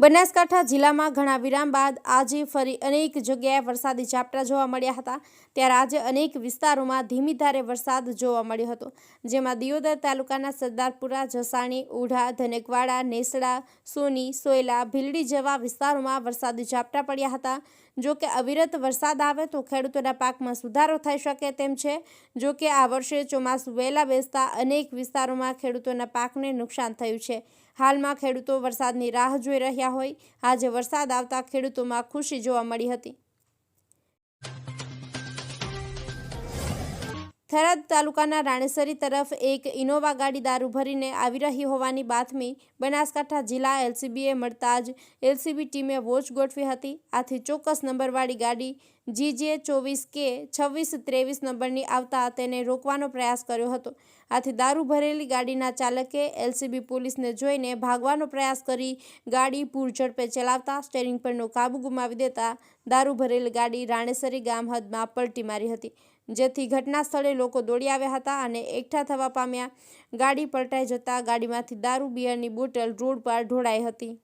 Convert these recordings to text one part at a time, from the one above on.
બનાસકાંઠા જિલ્લામાં ઘણા વિરામ બાદ આજે ફરી અનેક જગ્યાએ વરસાદી ઝાપટા જોવા મળ્યા હતા. ત્યારે આજે અનેક વિસ્તારોમાં ધીમી ધારે વરસાદ જોવા મળ્યો હતો. જેમાં દિયોદર તાલુકાના સરદારપુરા, જસાણી, ઉઢા, ધનેકવાડા, નેસડા, સોની, સોયલા, ભીલડી જેવા વિસ્તારોમાં વરસાદી ઝાપટા પડ્યા હતા. જો કે અવિરત વરસાદ આવે તો ખેડૂતોના પાકમાં સુધારો થઈ શકે તેમ છે. જો કે આ વર્ષે ચોમાસું વહેલા બેસતા અનેક વિસ્તારોમાં ખેડૂતોના પાકને નુકસાન થયું છે. હાલમાં ખેડૂતો વરસાદની રાહ જોઈ રહ્યા હોય. આજે વરસાદ આવતા ખેડૂતોમાં ખુશી જોવા મળી હતી. થરાદ તાલુકાના રાણેસરી તરફ એક ઇનોવા ગાડી દારૂ ભરીને આવી રહી હોવાની બાતમી બનાસકાંઠા જિલ્લા એલસીબીએ મળતા જ એલસીબી ટીમે વોચ ગોઠવી હતી. આથી ચોક્કસ નંબરવાળી ગાડી જીજે ચોવીસ કે છવ્વીસ ત્રેવીસ નંબરની આવતા તેને રોકવાનો પ્રયાસ કર્યો હતો. આથી દારૂ ભરેલી ગાડીના ચાલકે એલસીબી પોલીસને જોઈને ભાગવાનો પ્રયાસ કરી ગાડી પૂરઝડપે ચલાવતા સ્ટેરિંગ પરનો કાબુ ગુમાવી દેતા દારૂ ભરેલી ગાડી રાણેસરી ગામ હદમાં પલટી મારી હતી. જેથી ઘટના સ્થળે લોકો દોડી આવ્યા હતા અને એકઠા થવા પામ્યા. ગાડી પલટાઈ જતા ગાડીમાંથી દારૂ, બિયરની બોટલ રોડ પર ઢોળાઈ હતી.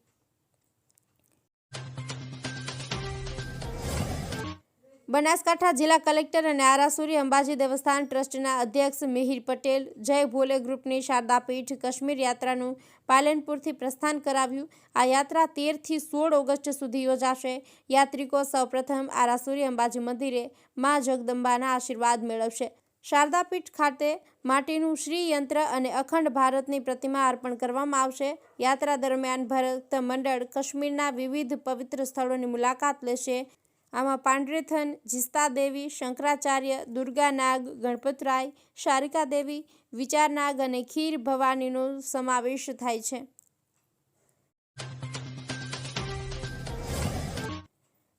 બનાસકાંઠા જિલ્લા કલેક્ટર અને આરાસુરી અંબાજી દેવસ્થાન ટ્રસ્ટના અધ્યક્ષ મિહિર પટેલ જય ભોલે ગ્રુપની શારદાપીઠ કાશ્મીર યાત્રાનું પાલનપુરથી પ્રસ્થાન કરાવ્યું. આ યાત્રા તેરથી સોળ ઓગસ્ટ સુધી યોજાશે. યાત્રિકો સૌપ્રથમ આરાસુરી અંબાજી મંદિરે મા જગદંબાના આશીર્વાદ મેળવશે. શારદાપીઠ ખાતે માટીનું શ્રીયંત્ર અને અખંડ ભારતની પ્રતિમા અર્પણ કરવામાં આવશે. યાત્રા દરમિયાન ભરત મંડળ કાશ્મીરના વિવિધ પવિત્ર સ્થળોની મુલાકાત લેશે. આમાં પાંડરેથન જિસ્તા દેવી શંકરાચાર્ય, દુર્ગાનાગ, ગણપતરાય શારિકા દેવી વિચારનાગ અને ખીર ભવાનીનો સમાવેશ થાય છે.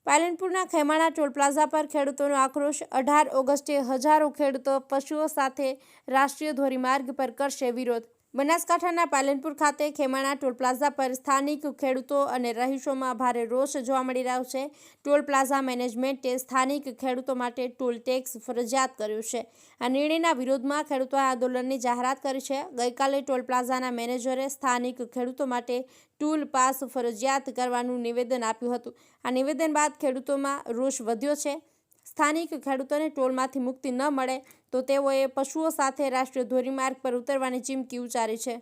પાલનપુરના ખેમાણા ટોલ પ્લાઝા પર ખેડૂતોનો આક્રોશ. અઢાર ઓગસ્ટે હજારો ખેડૂતો પશુઓ સાથે રાષ્ટ્રીય ધોરીમાર્ગ પર કરશે વિરોધ. બનાસકાંઠાના પાલનપુર ખાતે ખેમાણા ટોલ પ્લાઝા પર સ્થાનિક ખેડૂતો અને રહીશોમાં ભારે રોષ જોવા મળી રહ્યો છે. ટોલ પ્લાઝા મેનેજમેન્ટે સ્થાનિક ખેડૂતો માટે ટોલ ટેક્સ ફરજિયાત કર્યું છે. આ નિર્ણયના વિરોધમાં ખેડૂતોએ આંદોલનની જાહેરાત કરી છે. ગઈકાલે ટોલ પ્લાઝાના મેનેજરે સ્થાનિક ખેડૂતો માટે ટૂલ પાસ ફરજિયાત કરવાનું નિવેદન આપ્યું હતું. આ નિવેદન બાદ ખેડૂતોમાં રોષ વધ્યો છે. સ્થાનિક ખેડૂતોને ટોલમાંથી મુક્તિ ન મળે તો તેઓએ પશુઓ સાથે રાષ્ટ્રીય ધોરીમાર્ગ પર ઉતરવાની ચીમકી ઉચ્ચારી છે.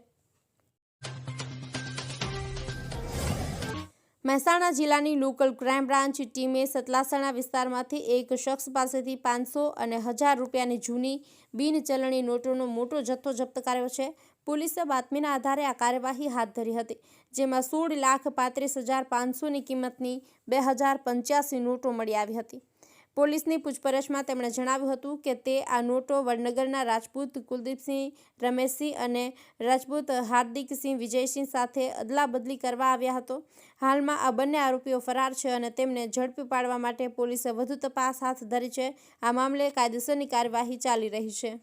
મહેસાણા જિલ્લાની લોકલ ક્રાઇમ બ્રાન્ચ ટીમે સતલાસણા વિસ્તારમાંથી એક શખ્સ પાસેથી પાંચસો અને હજાર રૂપિયાની જૂની બિનચલણી નોટોનો મોટો જથ્થો જપ્ત કર્યો છે. પોલીસે બાતમીના આધારે આ કાર્યવાહી હાથ ધરી હતી, જેમાં સોળ લાખ પાંત્રીસ હજાર પાંચસોની કિંમતની બે હજાર પંચ્યાસી નોટો મળી આવી હતી. પોલીસની પૂછપરછમાં તેમણે જણાવ્યું હતું કે તે આ નોટો વડનગરના રાજપૂત કુલદીપસિંહ રમેશસિંહ અને રાજપૂત હાર્દિકસિંહ વિજયસિંહ સાથે અદલાબદલી કરવા આવ્યા હતો. હાલમાં આ બંને આરોપીઓ ફરાર છે અને તેમને ઝડપી પાડવા માટે પોલીસે વધુ તપાસ હાથ ધરી છે. આ મામલે કાયદેસરની કાર્યવાહી ચાલી રહી છે.